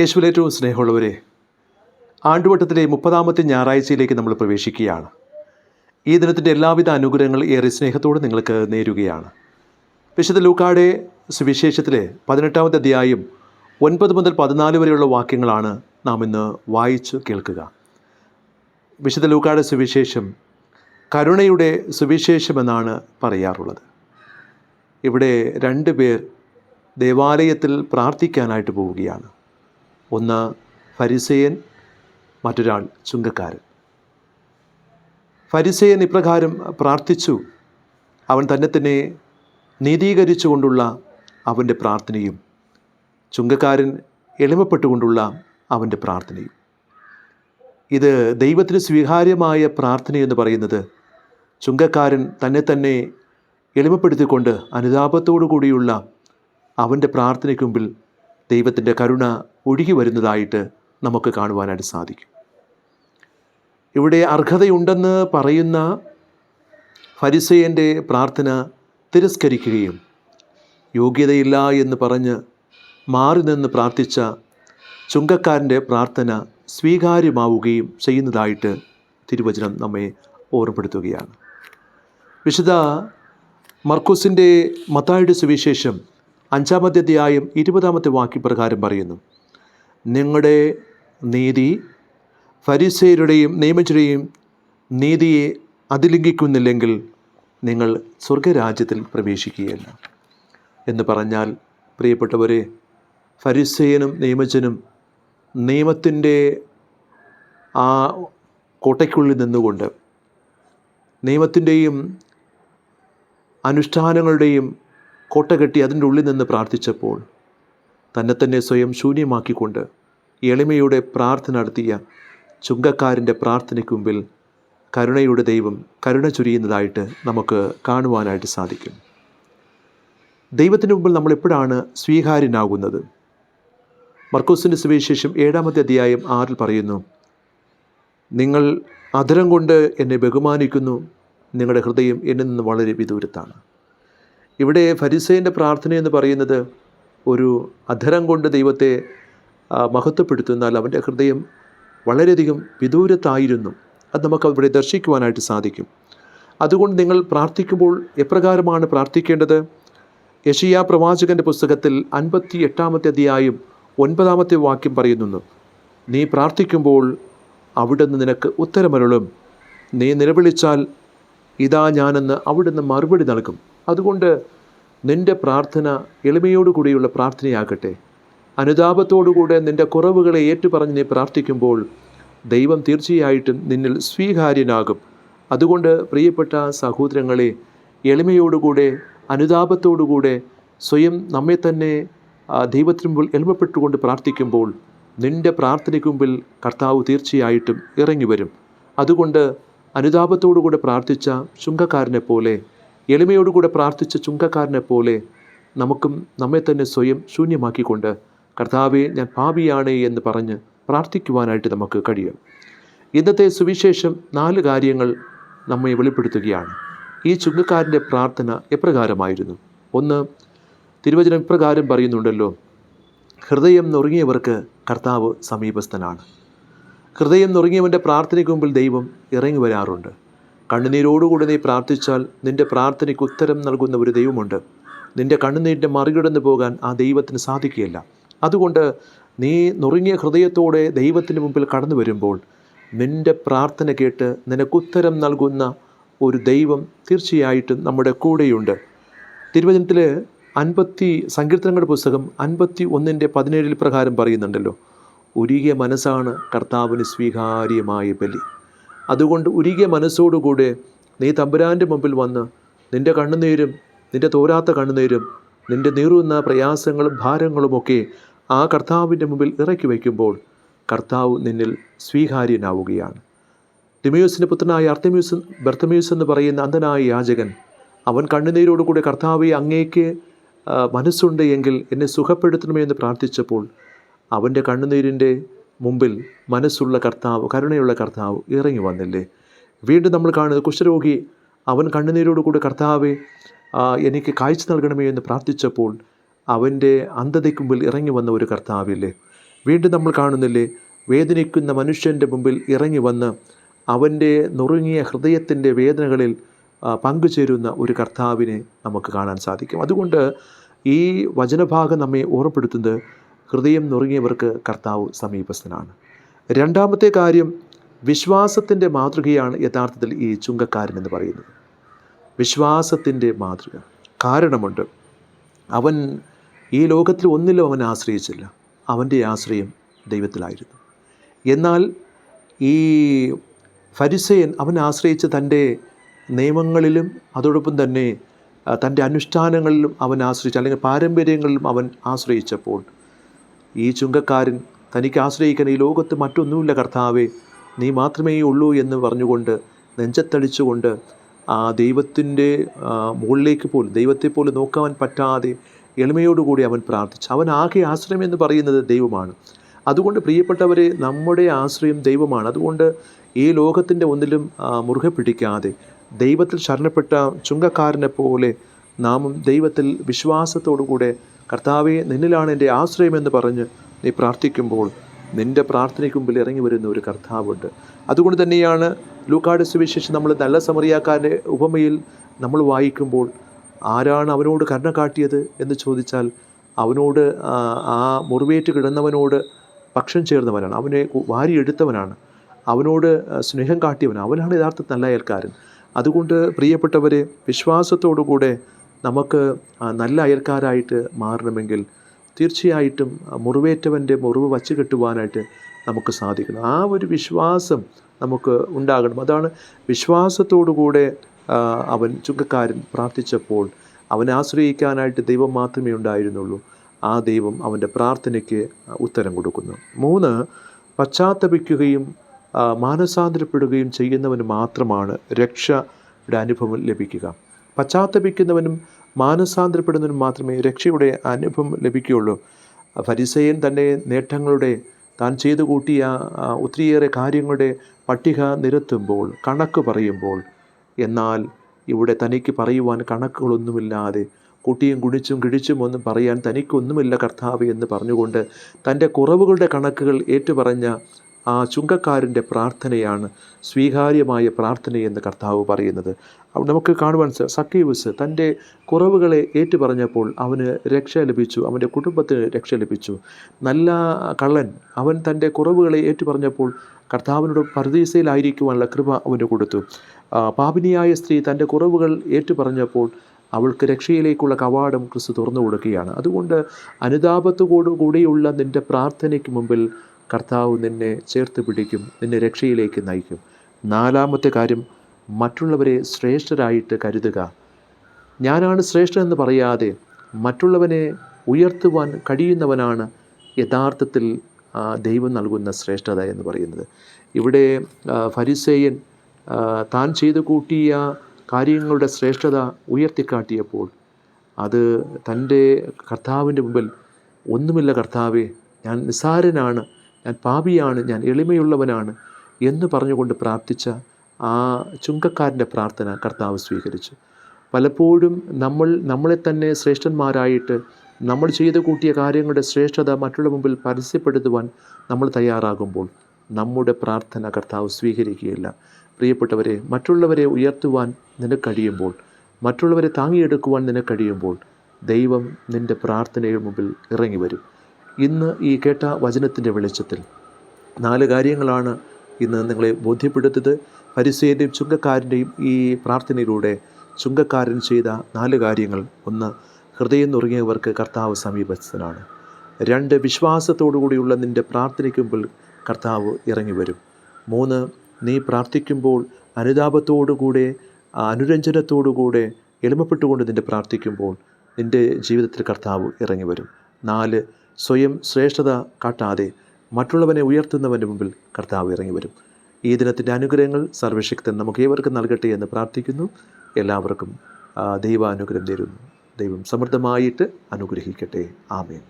യേശുവിൽ ഏറ്റവും സ്നേഹമുള്ളവരെ ആണ്ടുവട്ടത്തിലെ മുപ്പതാമത്തെ ഞായറാഴ്ചയിലേക്ക് നമ്മൾ പ്രവേശിക്കുകയാണ്. ഈ ദിനത്തിന്റെ എല്ലാവിധ അനുഗ്രഹങ്ങൾ ഏറെ സ്നേഹത്തോടെ നിങ്ങൾക്ക് നേരുകയാണ്. വിശുദ്ധ ലൂക്കാടെ സുവിശേഷത്തിലെ പതിനെട്ടാമത്തെ അധ്യായം ഒൻപത് മുതൽ പതിനാല് വരെയുള്ള വാക്യങ്ങളാണ് നാം ഇന്ന് വായിച്ചു കേൾക്കുക. വിശുദ്ധ ലൂക്കാടെ സുവിശേഷം കരുണയുടെ സുവിശേഷമെന്നാണ് പറയാറുള്ളത്. ഇവിടെ രണ്ട് പേർ ദേവാലയത്തിൽ പ്രാർത്ഥിക്കാനായിട്ട് പോവുകയാണ്. ഒന്ന് ഫരിസയൻ മറ്റൊരാൾ ചുങ്കക്കാരൻ ഫരിസയൻ ഇപ്രകാരം പ്രാർത്ഥിച്ചു. അവൻ തന്നെ തന്നെ നീതീകരിച്ചുകൊണ്ടുള്ള അവന്റെ പ്രാർത്ഥനയും ചുങ്കക്കാരൻ എളിമപ്പെട്ടുകൊണ്ടുള്ള അവന്റെ പ്രാർത്ഥനയും. ഇത് ദൈവത്തിന് സ്വീകാര്യമായ പ്രാർത്ഥനയെന്ന് പറയുന്നത് ചുങ്കക്കാരൻ തന്നെ തന്നെ എളിമപ്പെടുത്തിക്കൊണ്ട് അനുതാപത്തോടു കൂടിയുള്ള അവന്റെ പ്രാർത്ഥനയ്ക്ക് മുമ്പിൽ ദൈവത്തിന്റെ കരുണ ഒഴുകി വരുന്നതായിട്ട് നമുക്ക് കാണുവാനായിട്ട് സാധിക്കും. ഇവിടെ അർഹതയുണ്ടെന്ന് പറയുന്ന ഫരിസയന്റെ പ്രാർത്ഥന തിരസ്കരിക്കുകയും യോഗ്യതയില്ല എന്ന് പറഞ്ഞ് മാറി നിന്ന് പ്രാർത്ഥിച്ച ചുങ്കക്കാരന്റെ പ്രാർത്ഥന സ്വീകാര്യമാവുകയും ചെയ്യുന്നതായിട്ട് തിരുവചനം നമ്മെ ഓർമ്മപ്പെടുത്തുകയാണ്. വിശുദ്ധ മർക്കൂസിന്റെ മത്തായുടെ സുവിശേഷം അഞ്ചാമത്തെ അധ്യായം ഇരുപതാമത്തെ വാക്യപ്രകാരം പറയുന്നു. നിങ്ങളുടെ നീതി ഫരിസേരുടെയും നിയമജരുടെയും നീതിയെ അതിലംഘിക്കുന്നില്ലെങ്കിൽ നിങ്ങൾ സ്വർഗരാജ്യത്തിൽ പ്രവേശിക്കുകയില്ല. എന്ന് പറഞ്ഞാൽ പ്രിയപ്പെട്ടവരെ ഫരിസേയനും നിയമജനും നിയമത്തിന്റെ ആ കോട്ടയ്ക്കുള്ളിൽ നിന്നുകൊണ്ട് നിയമത്തിന്റെയും അനുഷ്ഠാനങ്ങളുടെയും കോട്ട കെട്ടി അതിന്റെ ഉള്ളിൽ നിന്ന് പ്രാർത്ഥിച്ചപ്പോൾ തന്നെ തന്നെ സ്വയം ശൂന്യമാക്കിക്കൊണ്ട് എളിമയുടെ പ്രാർത്ഥന നടത്തിയ ചുങ്കക്കാരന്റെ പ്രാർത്ഥനയ്ക്ക് മുമ്പിൽ കരുണയുടെ ദൈവം കരുണ ചുരിയുന്നതായിട്ട് നമുക്ക് കാണുവാനായിട്ട് സാധിക്കും. ദൈവത്തിന് മുമ്പിൽ നമ്മൾ എപ്പോഴാണ് സ്വീകാര്യനാകുന്നത്? മർക്കോസിന്റെ സുവിശേഷം ഏഴാമത്തെ അധ്യായം ആറിൽ പറയുന്നു നിങ്ങൾ അധരം കൊണ്ട് എന്നെ ബഹുമാനിക്കുന്നു. നിങ്ങളുടെ ഹൃദയം എന്നിൽ നിന്ന് വളരെ വിദൂരത്താണ്. ഇവിടെ ഫരിസേന്റെ പ്രാർത്ഥന എന്ന് പറയുന്നത് ഒരു അധരം കൊണ്ട് ദൈവത്തെ മഹത്വപ്പെടുത്തുന്നാൽ അവന്റെ ഹൃദയം വളരെയധികം വിദൂരത്തായിരുന്നു. അത് നമുക്ക് അവിടെ ദർശിക്കുവാനായിട്ട് സാധിക്കും. അതുകൊണ്ട് നിങ്ങൾ പ്രാർത്ഥിക്കുമ്പോൾ എപ്രകാരമാണ് പ്രാർത്ഥിക്കേണ്ടത്? യഷിയ പ്രവാചകന്റെ പുസ്തകത്തിൽ അൻപത്തി എട്ടാമത്തെ അധ്യായം ഒൻപതാമത്തെ വാക്യം പറയുന്നു. നീ പ്രാർത്ഥിക്കുമ്പോൾ അവിടുന്ന് നിനക്ക് ഉത്തരമരുളും. നീ നിലവിളിച്ചാൽ ഇതാ ഞാനെന്ന് അവിടുന്ന് മറുപടി നൽകും. അതുകൊണ്ട് നിന്റെ പ്രാർത്ഥന എളിമയോടുകൂടിയുള്ള പ്രാർത്ഥനയാകട്ടെ. അനുതാപത്തോടുകൂടെ നിന്റെ കുറവുകളെ ഏറ്റുപറഞ്ഞ് നീ പ്രാർത്ഥിക്കുമ്പോൾ ദൈവം തീർച്ചയായിട്ടും നിന്നിൽ സ്വീകാര്യനാകും. അതുകൊണ്ട് പ്രിയപ്പെട്ട സഹോദരങ്ങളെ എളിമയോടുകൂടെ അനുതാപത്തോടുകൂടെ സ്വയം നമ്മെ തന്നെ ദൈവത്തിന് മുമ്പിൽ എളിമപ്പെട്ടുകൊണ്ട് പ്രാർത്ഥിക്കുമ്പോൾ നിന്റെ പ്രാർത്ഥനയ്ക്ക് മുമ്പിൽ കർത്താവ് തീർച്ചയായിട്ടും ഇറങ്ങി വരും അതുകൊണ്ട് അനുതാപത്തോടുകൂടെ പ്രാർത്ഥിച്ച ശുങ്കക്കാരനെ പോലെ എളിമയോടുകൂടെ പ്രാർത്ഥിച്ച ചുങ്കക്കാരനെ പോലെ നമുക്കും നമ്മെ തന്നെ സ്വയം ശൂന്യമാക്കിക്കൊണ്ട് കർത്താവെ ഞാൻ പാപിയാണ് എന്ന് പറഞ്ഞ് പ്രാർത്ഥിക്കുവാനായിട്ട് നമുക്ക് കഴിയും. ഇന്നത്തെ സുവിശേഷം നാല് കാര്യങ്ങൾ നമ്മെ വെളിപ്പെടുത്തുകയാണ്. ഈ ചുങ്കക്കാരന്റെ പ്രാർത്ഥന എപ്രകാരമായിരുന്നു? ഒന്ന് തിരുവചനം ഇപ്രകാരം പറയുന്നുണ്ടല്ലോ ഹൃദയം നുറുങ്ങിയവർക്ക് കർത്താവ് സമീപസ്ഥനാണ്. ഹൃദയം നുറുങ്ങിയവന്റെ പ്രാർത്ഥനയ്ക്ക് മുമ്പിൽ ദൈവം ഇറങ്ങി വരാറുണ്ട് കണ്ണുനീരോടുകൂടി നീ പ്രാർത്ഥിച്ചാൽ നിന്റെ പ്രാർത്ഥനയ്ക്ക് ഉത്തരം നൽകുന്ന ഒരു ദൈവമുണ്ട്. നിന്റെ കണ്ണുനീരിന്റെ മറികടന്നു പോകാൻ ആ ദൈവത്തിന് സാധിക്കുകയില്ല. അതുകൊണ്ട് നീ നുറുങ്ങിയ ഹൃദയത്തോടെ ദൈവത്തിന് മുമ്പിൽ കടന്നു വരുമ്പോൾ നിന്റെ പ്രാർത്ഥന കേട്ട് നിനക്കുത്തരം നൽകുന്ന ഒരു ദൈവം തീർച്ചയായിട്ടും നമ്മുടെ കൂടെയുണ്ട്. തിരുവചനത്തിൽ അൻപത്തി സങ്കീർത്തനങ്ങളുടെ പുസ്തകം അൻപത്തി ഒന്നിന്റെ പതിനേഴിൽ പ്രകാരം പറയുന്നുണ്ടല്ലോ ഉരുകിയ മനസ്സാണ് കർത്താവിന് സ്വീകാര്യമായ ബലി. അതുകൊണ്ട് ഉരുകിയ മനസ്സോടുകൂടെ നീ തമ്പുരാന്റെ മുമ്പിൽ വന്ന് നിന്റെ കണ്ണുനീരും നിന്റെ തോരാത്ത കണ്ണുനീരും നിന്റെ നീറുന്ന പ്രയാസങ്ങളും ഭാരങ്ങളുമൊക്കെ ആ കർത്താവിന്റെ മുമ്പിൽ ഇറക്കി വയ്ക്കുമ്പോൾ കർത്താവ് നിന്നിൽ സ്വീകാര്യനാവുകയാണ്. തിമയോസിന്റെ പുത്രനായ അർത്തമ്യൂസ് ബർത്തമ്യൂസ് എന്ന് പറയുന്ന അന്ധനായ യാചകൻ അവൻ കണ്ണുനീരോടുകൂടി കർത്താവെ അങ്ങേക്ക് മനസ്സുണ്ട് എങ്കിൽ എന്നെ സുഖപ്പെടുത്തണമെന്ന് പ്രാർത്ഥിച്ചപ്പോൾ അവന്റെ കണ്ണുനീരിന്റെ മുമ്പിൽ മനസ്സുള്ള കർത്താവ് കരുണയുള്ള കർത്താവ് ഇറങ്ങി വന്നില്ലേ? വീണ്ടും നമ്മൾ കാണുന്നത് കുഷ്ഠരോഗി അവൻ കണ്ണുനീരോടുകൂടി കർത്താവെ എനിക്ക് കാഴ്ച നൽകണമേ എന്ന് പ്രാർത്ഥിച്ചപ്പോൾ അവന്റെ അന്ധതയ്ക്ക് മുമ്പിൽ ഇറങ്ങി വന്ന ഒരു കർത്താവില്ലേ? വീണ്ടും നമ്മൾ കാണുന്നില്ലേ വേദനിക്കുന്ന മനുഷ്യന്റെ മുമ്പിൽ ഇറങ്ങി വന്ന് അവന്റെ നുറുങ്ങിയ ഹൃദയത്തിന്റെ വേദനകളിൽ പങ്കുചേരുന്ന ഒരു കർത്താവിനെ നമുക്ക് കാണാൻ സാധിക്കും. അതുകൊണ്ട് ഈ വചനഭാഗം നമ്മെ ഓർമ്മപ്പെടുത്തുന്നത് ഹൃദയം നുറുങ്ങിയവർക്ക് കർത്താവ് സമീപസ്ഥനാണ്. രണ്ടാമത്തെ കാര്യം വിശ്വാസത്തിന്റെ മാതൃകയാണ് യഥാർത്ഥത്തിൽ ഈ ചുങ്കക്കാരൻ എന്ന് പറയുന്നത്. വിശ്വാസത്തിന്റെ മാതൃക. കാരണമുണ്ട് അവൻ ഈ ലോകത്തിൽ ഒന്നിലും അവൻ ആശ്രയിച്ചില്ല. അവന്റെ ആശ്രയം ദൈവത്തിലായിരുന്നു. എന്നാൽ ഈ ഫരിസയൻ അവൻ ആശ്രയിച്ച് തന്റെ നിയമങ്ങളിലും അതോടൊപ്പം തന്നെ തന്റെ അനുഷ്ഠാനങ്ങളിലും അവൻ ആശ്രയിച്ചു അല്ലെങ്കിൽ പാരമ്പര്യങ്ങളിലും അവൻ ആശ്രയിച്ചപ്പോൾ ഈ ചുങ്കക്കാരൻ തനിക്ക് ആശ്രയിക്കാൻ ഈ ലോകത്ത് മറ്റൊന്നുമില്ല കർത്താവേ. നീ മാത്രമേ ഉള്ളൂ എന്ന് പറഞ്ഞുകൊണ്ട് നെഞ്ചത്തടിച്ചുകൊണ്ട് ആ ദൈവത്തിന്റെ മുകളിലേക്ക് പോലും ദൈവത്തെ പോലും നോക്കാൻ പറ്റാതെ എളിമയോടുകൂടി അവൻ പ്രാർത്ഥിച്ചു. അവൻ ആകെ ആശ്രയം എന്ന് പറയുന്നത് ദൈവമാണ്. അതുകൊണ്ട് പ്രിയപ്പെട്ടവരെ നമ്മുടെ ആശ്രയം ദൈവമാണ്. അതുകൊണ്ട് ഈ ലോകത്തിന്റെ ഒന്നിലും മുറുകെ പിടിക്കാതെ ദൈവത്തിൽ ശരണപ്പെട്ട ചുങ്കക്കാരനെ പോലെ നാമും ദൈവത്തിൽ വിശ്വാസത്തോടുകൂടെ കർത്താവെ നിന്നിലാണ് എന്റെ ആശ്രയമെന്ന് പറഞ്ഞ് നീ പ്രാർത്ഥിക്കുമ്പോൾ നിന്റെ പ്രാർത്ഥനയ്ക്ക് മുമ്പിൽ ഇറങ്ങി വരുന്ന ഒരു കർത്താവുണ്ട്. അതുകൊണ്ട് തന്നെയാണ് ലൂക്കാട് സുവിശേഷം നമ്മൾ നല്ല സമറിയാക്കാരന്റെ ഉപമയിൽ നമ്മൾ വായിക്കുമ്പോൾ ആരാണ് അവനോട് കരുണ കാട്ടിയത് എന്ന് ചോദിച്ചാൽ അവനോട് ആ, മുറിവേറ്റ് കിടന്നവനോട് പക്ഷം ചേർന്നവനാണ്. അവനെ വാരിയെടുത്തവനാണ്. അവനോട് സ്നേഹം കാട്ടിയവൻ അവനാണ് യഥാർത്ഥ നല്ല അയൽക്കാരൻ അതുകൊണ്ട് പ്രിയപ്പെട്ടവരെ വിശ്വാസത്തോടുകൂടെ നമുക്ക് നല്ല അയൽക്കാരായിട്ട് മാറണമെങ്കിൽ തീർച്ചയായിട്ടും മുറിവേറ്റവന്റെ മുറിവ് വച്ച് കെട്ടുവാനായിട്ട് നമുക്ക് സാധിക്കണം. ആ ഒരു വിശ്വാസം നമുക്ക് ഉണ്ടാകണം. അതാണ് വിശ്വാസത്തോടുകൂടെ കൂടെ അവൻ ചുങ്കക്കാരൻ പ്രാർത്ഥിച്ചപ്പോൾ അവൻ ആശ്രയിക്കാനായിട്ട് ദൈവം മാത്രമേ ഉണ്ടായിരുന്നുള്ളൂ. ആ ദൈവം അവന്റെ പ്രാർത്ഥനയ്ക്ക് ഉത്തരം കൊടുക്കുന്നു. മൂന്ന് പശ്ചാത്തപിക്കുകയും മാനസാന്തരപ്പെടുകയും ചെയ്യുന്നവന് മാത്രമാണ് രക്ഷയുടെ അനുഭവം ലഭിക്കുക. പശ്ചാത്തപിക്കുന്നവനും മാനസാന്തരപ്പെടുന്നവനും മാത്രമേ രക്ഷയുടെ അനുഭവം ലഭിക്കുകയുള്ളൂ. ഫരിസയൻ തന്റെ നേട്ടങ്ങളുടെ താൻ ചെയ്തു കൂട്ടിയ ഒത്തിരിയേറെ കാര്യങ്ങളുടെ പട്ടിക നിരത്തുമ്പോൾ കണക്ക് പറയുമ്പോൾ എന്നാൽ ഇവിടെ തനിക്ക് പറയുവാൻ കണക്കുകളൊന്നുമില്ലാതെ കൂട്ടിയും കുടിച്ചും കിഴിച്ചും ഒന്നും പറയാൻ തനിക്കൊന്നുമില്ല കർത്താവ് എന്ന് പറഞ്ഞുകൊണ്ട് തന്റെ കുറവുകളുടെ കണക്കുകൾ ഏറ്റുപറഞ്ഞ ആ ചുങ്കക്കാരന്റെ പ്രാർത്ഥനയാണ് സ്വീകാര്യമായ പ്രാർത്ഥനയെന്ന് കർത്താവ് പറയുന്നത്. നമുക്ക് കാണുവാൻ സക്കീവസ് തന്റെ കുറവുകളെ ഏറ്റുപറഞ്ഞപ്പോൾ അവന് രക്ഷ ലഭിച്ചു അവന്റെ കുടുംബത്തിന് രക്ഷ ലഭിച്ചു. നല്ല കള്ളൻ അവൻ തന്റെ കുറവുകളെ ഏറ്റുപറഞ്ഞപ്പോൾ കർത്താവിനോട് പരദീസയിലായിരിക്കുവാനുള്ള കൃപ അവന് കൊടുത്തു. പാപിനിയായ സ്ത്രീ തന്റെ കുറവുകൾ ഏറ്റുപറഞ്ഞപ്പോൾ അവൾക്ക് രക്ഷയിലേക്കുള്ള കവാടം ക്രിസ്തു തുറന്നു കൊടുക്കുകയാണ്. അതുകൊണ്ട് അനുതാപത്തോടു കൂടിയുള്ള നിന്റെ പ്രാർത്ഥനയ്ക്ക് മുമ്പിൽ കർത്താവ് നിന്നെ ചേർത്ത് പിടിക്കും നിന്നെ രക്ഷയിലേക്ക് നയിക്കും. നാലാമത്തെ കാര്യം മറ്റുള്ളവരെ ശ്രേഷ്ഠരായിട്ട് കരുതുക. ഞാനാണ് ശ്രേഷ്ഠൻ എന്ന് പറയാതെ മറ്റുള്ളവനെ ഉയർത്തുവാൻ കഴിയുന്നവനാണ് യഥാർത്ഥത്തിൽ ദൈവം നൽകുന്ന ശ്രേഷ്ഠത എന്ന് പറയുന്നത്. ഇവിടെ ഫരിസേയൻ താൻ ചെയ്തു കൂട്ടിയ കാര്യങ്ങളുടെ ശ്രേഷ്ഠത ഉയർത്തിക്കാട്ടിയപ്പോൾ അത് തന്റെ കർത്താവിന്റെ മുമ്പിൽ ഒന്നുമില്ല കർത്താവേ ഞാൻ നിസ്സാരനാണ് ഞാൻ പാപിയാണ് ഞാൻ എളിമയുള്ളവനാണ് എന്ന് പറഞ്ഞുകൊണ്ട് പ്രാർത്ഥിച്ച ആ ചുങ്കക്കാരന്റെ പ്രാർത്ഥന കർത്താവ് സ്വീകരിച്ചു. പലപ്പോഴും നമ്മൾ നമ്മളെ തന്നെ ശ്രേഷ്ഠന്മാരായിട്ട് നമ്മൾ ചെയ്തു കൂട്ടിയ കാര്യങ്ങളുടെ ശ്രേഷ്ഠത മറ്റുള്ള മുമ്പിൽ പരസ്യപ്പെടുത്തുവാൻ നമ്മൾ തയ്യാറാകുമ്പോൾ നമ്മുടെ പ്രാർത്ഥന കർത്താവ് സ്വീകരിക്കുകയില്ല. പ്രിയപ്പെട്ടവരെ മറ്റുള്ളവരെ ഉയർത്തുവാൻ നിനക്ക് കഴിയുമ്പോൾ മറ്റുള്ളവരെ താങ്ങിയെടുക്കുവാൻ നിനക്ക് കഴിയുമ്പോൾ ദൈവം നിന്റെ പ്രാർത്ഥനയുടെ മുമ്പിൽ ഇറങ്ങി വരും ഇന്ന് ഈ കേട്ട വചനത്തിന്റെ വെളിച്ചത്തിൽ നാല് കാര്യങ്ങളാണ് ഇന്ന് നിങ്ങളെ ബോധ്യപ്പെടുത്തത് പരിസേന്റെയും ചുങ്കക്കാരന്റെയും ഈ പ്രാർത്ഥനയിലൂടെ ചുങ്കക്കാരൻ ചെയ്ത നാല് കാര്യങ്ങൾ ഒന്ന് ഹൃദയം നുറുങ്ങിയവർക്ക് കർത്താവ് സമീപസ്ഥനാണ്. രണ്ട് വിശ്വാസത്തോടുകൂടിയുള്ള നിന്റെ പ്രാർത്ഥനയ്ക്ക് മുമ്പിൽ കർത്താവ് ഇറങ്ങി വരും മൂന്ന് നീ പ്രാർത്ഥിക്കുമ്പോൾ അനുതാപത്തോടുകൂടെ അനുരഞ്ജനത്തോടുകൂടെ എളിമപ്പെട്ടുകൊണ്ട് നിന്റെ പ്രാർത്ഥിക്കുമ്പോൾ നിന്റെ ജീവിതത്തിൽ കർത്താവ് ഇറങ്ങി വരും നാല് സ്വയം ശ്രേഷ്ഠത കാട്ടാതെ മറ്റുള്ളവനെ ഉയർത്തുന്നവന്റെ മുമ്പിൽ കർത്താവ് ഇറങ്ങി വരും ഈ ദിനത്തിന്റെ അനുഗ്രഹങ്ങൾ സർവശക്തൻ നമുക്ക് ഏവർക്കും നൽകട്ടെ എന്ന് പ്രാർത്ഥിക്കുന്നു. എല്ലാവർക്കും ദൈവാനുഗ്രഹം തരുന്നു. ദൈവം സമൃദ്ധമായിട്ട് അനുഗ്രഹിക്കട്ടെ. ആമേൻ.